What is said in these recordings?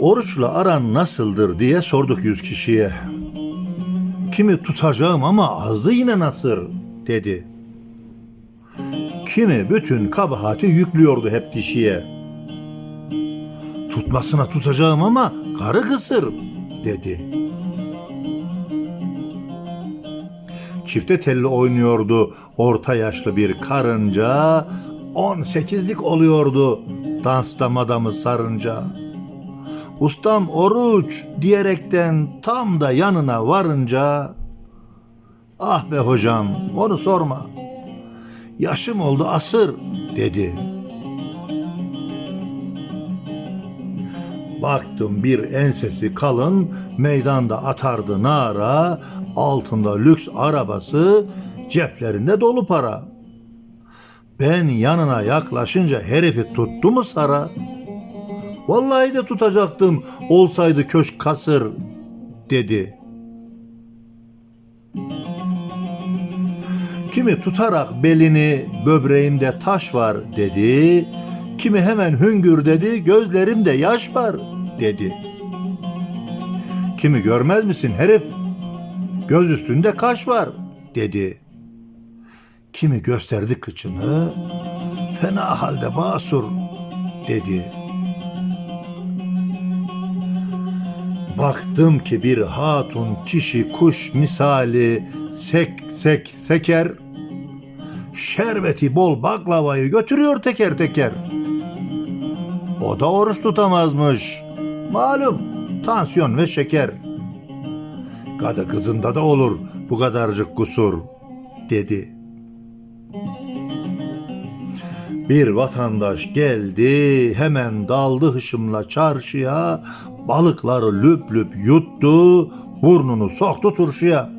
Oruçla aran nasıldır diye sorduk yüz kişiye. Kimi tutacağım ama azdı yine nasır dedi. Kimi bütün kabahati yüklüyordu hep dişiye. Tutmasına tutacağım ama karı kısır dedi. Çifte telli oynuyordu orta yaşlı bir karınca. 18'lik oluyordu dansta madamı sarınca. Ustam oruç diyerekten tam da yanına varınca Ah be hocam onu sorma. Yaşım oldu asır dedi. Baktım bir ensesi kalın meydanda atardı nara, altında lüks arabası, ceplerinde dolu para. Ben yanına yaklaşınca herifi tuttu mu Sara? Vallahi de tutacaktım olsaydı köşk kasır dedi. Kimi tutarak belini böbreğimde taş var dedi. Kimi hemen hüngür dedi gözlerimde yaş var dedi. Kimi görmez misin herif? Göz üstünde kaş var dedi. Kimi gösterdi kıçını fena halde basur dedi. Baktım ki bir hatun kişi kuş misali sek sek seker. Şerbeti bol baklavayı götürüyor teker teker. O da oruç tutamazmış. Malum tansiyon ve şeker. Kadı kızında da olur bu kadarcık kusur dedi. Bir vatandaş geldi hemen daldı hışımla çarşıya balıkları lüp lüp yuttu burnunu soktu turşuya.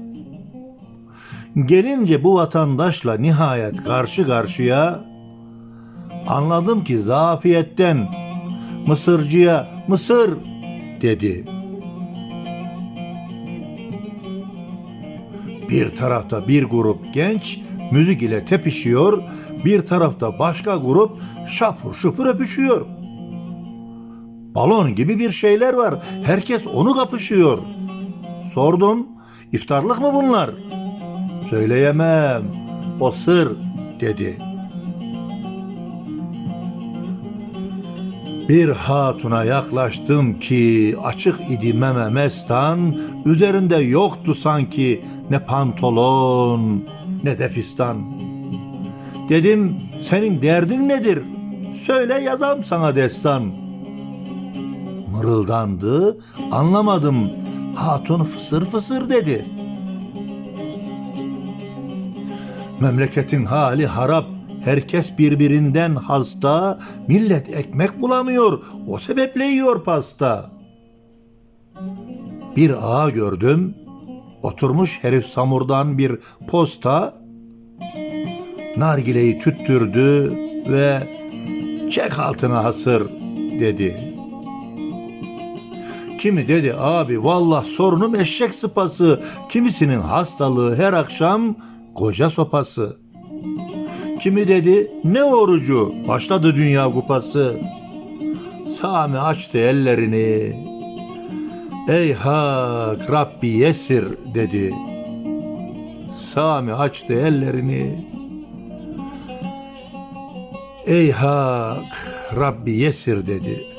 Gelince bu vatandaşla nihayet karşı karşıya anladım ki zafiyetten Mısırcıya Mısır dedi. Bir tarafta bir grup genç müzik ile tepişiyor, bir tarafta başka grup şapur şupur öpüşüyor. Balon gibi bir şeyler var. Herkes onu kapışıyor. Sordum, iftarlık mı bunlar? Söyleyemem. O sır dedi. Bir hatuna yaklaştım ki açık idi meme mestan, üzerinde yoktu sanki ne pantolon ne de fistan. Dedim senin derdin nedir? Söyle yazam sana destan. Mırıldandı, anlamadım. Hatun fısır fısır dedi. Memleketin hali harap. Herkes birbirinden hasta. Millet ekmek bulamıyor. O sebeple yiyor pasta. Bir ağa gördüm. Oturmuş herif samurdan bir posta. Nargileyi tüttürdü ve çek altına hasır dedi. Kimi dedi abi vallah sorunum eşek sıpası. Kimisinin hastalığı her akşam koca sopası. Kimi dedi ne orucu başladı dünya kupası. Sami açtı ellerini. Ey hak Rabbi yesir dedi. Sami açtı ellerini. Ey hak Rabbi yesir dedi.